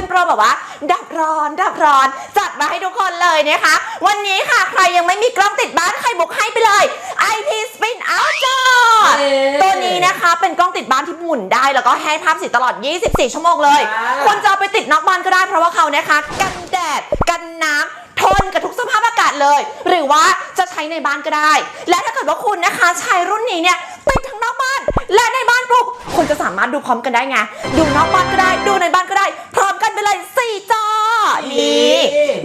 เป็นโปรแบบว่า ดับร้อน ดับร้อน จัดมาให้ทุกคนเลยนะคะ วันนี้ค่ะใครยังไม่มีกล้องติดบ้านใครบุกให้ไปเลย IP Spin Out จอตัวนี้นะคะเป็นกล้องติดบ้านที่หมุนได้แล้วก็ให้ภาพสีตลอด 24 ชั่วโมงเลยคนจะไปติดนอกบ้านก็ได้เพราะว่าเขานะคะ กันแดดกันน้ำทนกับทุกสภาพอากาศเลย หรือว่าจะใช้ในบ้านก็ได้ และถ้าเกิดว่าคุณนะคะใช้รุ่นนี้เนี่ยติดทั้งนอกบ้าน และในบ้านปุ๊บคุณจะสามารถดูพร้อมกันได้ไง ดูนอกบ้านก็ได้ ดูในบ้านก็ได้ เพราะ เลย4จอ นี่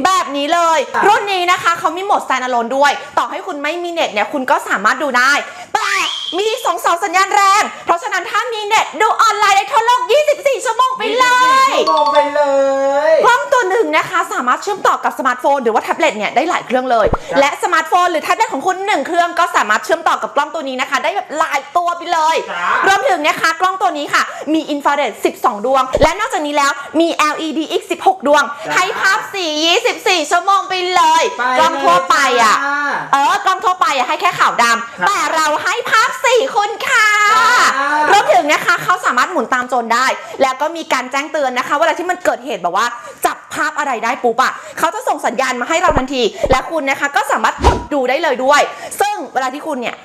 แบบนี้เลยค่ะรุ่นนี้นะคะเขามีโหมด standalone ด้วย ต่อให้คุณไม่มีเน็ตเนี่ยคุณก็สามารถดูได้แต่มีสองเสาสัญญาณแรง เพราะฉะนั้นถ้ามีเน็ตดูออนไลน์ได้ทั่วโลก 24 ชั่วโมงไปเลย นึ่งนะคะ สามารถเชื่อมต่อกับสมาร์ทโฟนหรือว่าแท็บเล็ตเนี่ยได้หลายเครื่องเลยครับและสมาร์ทโฟนหรือแท็บเล็ตของคุณหนึ่งเครื่องก็สามารถเชื่อมต่อกับกล้องตัวนี้นะคะ ได้แบบหลายตัวไปเลยจ้ารวมถึงนะคะกล้องตัวนี้ค่ะ มีอินฟราเรด12 ดวง และนอกจากนี้แล้วมี LED อีก 16 ดวง ให้ภาพสี24 ชั่วโมงไปเลยไปกล้องทั่วไปอะเลยจ้าเออกล้องทั่วไปอะให้แค่ขาวดำครับแต่เราให้ภาพสีคุณค่ะจ้ารวมถึงนะคะเขาสามารถหมุนตามโจรได้ แล้วก็มีการแจ้งเตือนนะคะเวลาที่มันเกิดเหตุแบบว่าจับ ภาพอะไรได้ปุ๊บอะเขาจะส่งสัญญาณมาให้เราทันที และคุณนะคะก็สามารถกดดูได้เลยด้วย ซึ่งเวลาที่คุณเนี่ย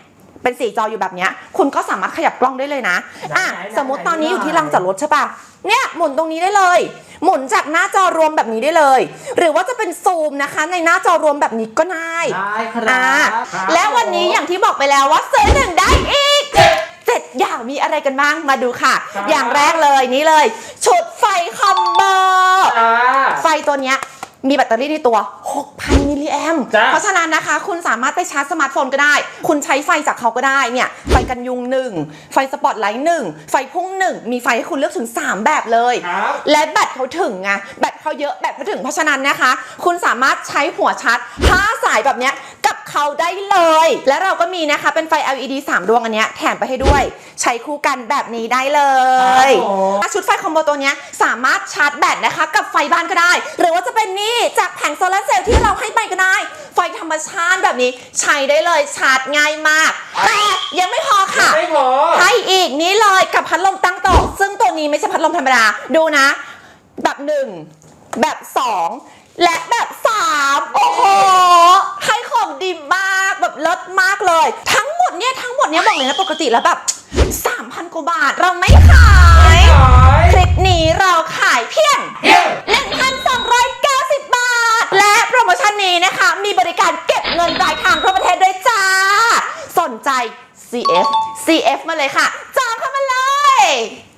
เป็นสีจออยู่แบบเนี้ยคุณก็สามารถขยับกล้องได้เลยนะ อะไหนๆสมมติตอนนี้อยู่ที่ไหนๆลานจอดรถใช่ปะเนี่ยหมุนตรงนี้ได้เลย หมุนจากหน้าจอรวมแบบนี้ได้เลย หรือว่าจะเป็นซูมนะคะ ในหน้าจอรวมแบบนี้ก็ได้ได้ครับอ่าครับและวันนี้อย่างที่บอกไปแล้วว่าซื้อหนึ่งได้อีกเจ็ด อย่างมีอะไรกันบ้างมาดูค่ะ ครับ อย่างแรกเลยนี่เลย ชุดไฟคอมโบ จ้า ไฟตัวเนี้ยมีแบตเตอรี่ในตัว 6,000 มิลลิแอมจ้ะเพราะฉะนั้นนะคะ คุณสามารถไปชาร์จสมาร์ทโฟนก็ได้ คุณใช้ไฟจากเขาก็ได้เนี่ย ไฟกันยุงหนึ่ง ไฟสปอตไลท์หนึ่ง ไฟพุ่งหนึ่ง มีไฟให้คุณเลือกถึง 3 แบบเลย ครับ และแบตเขาถึงไง แบตเขาเยอะแบตเขาถึง เพราะฉะนั้นนะคะ คุณสามารถใช้หัวชาร์จ5สายแบบเนี้ยกับ เขาได้เลย และเราก็มีนะคะเป็นไฟ LED 3 ดวงอันเนี้ยแถมไปให้ด้วย ใช้คู่กันแบบนี้ได้เลยครับผมชุดไฟคอมโบตัวเนี้ยสามารถชาร์จแบตนะคะ กับไฟบ้านก็ได้ หรือว่าจะเป็นนี่จากแผงโซลาร์เซลล์ที่เราให้ไปก็ได้ ไฟธรรมชาติแบบนี้ใช้ได้เลยชาร์จง่ายมากแต่ยังไม่พอค่ะ ไม่พอ ให้อีกนี่เลยกับพัดลมตั้งโต๊ะซึ่งตัวนี้ไม่ใช่พัดลมธรรมดา ดูนะ แบบหนึ่งแบบสองและแบบสามโอ้โห เนี่ยบอกเลยนะปกติแล้วแบบ 3,000 กว่าบาทเราไม่ขายขายคลิปนี้เราขายเพียงเพียง 1,290 บาท และโปรโมชั่นนี้นะคะ มีบริการเก็บเงินปลายทางทั่วประเทศด้วยจ้า สนใจ CF CF มาเลยค่ะจองเข้ามาเลย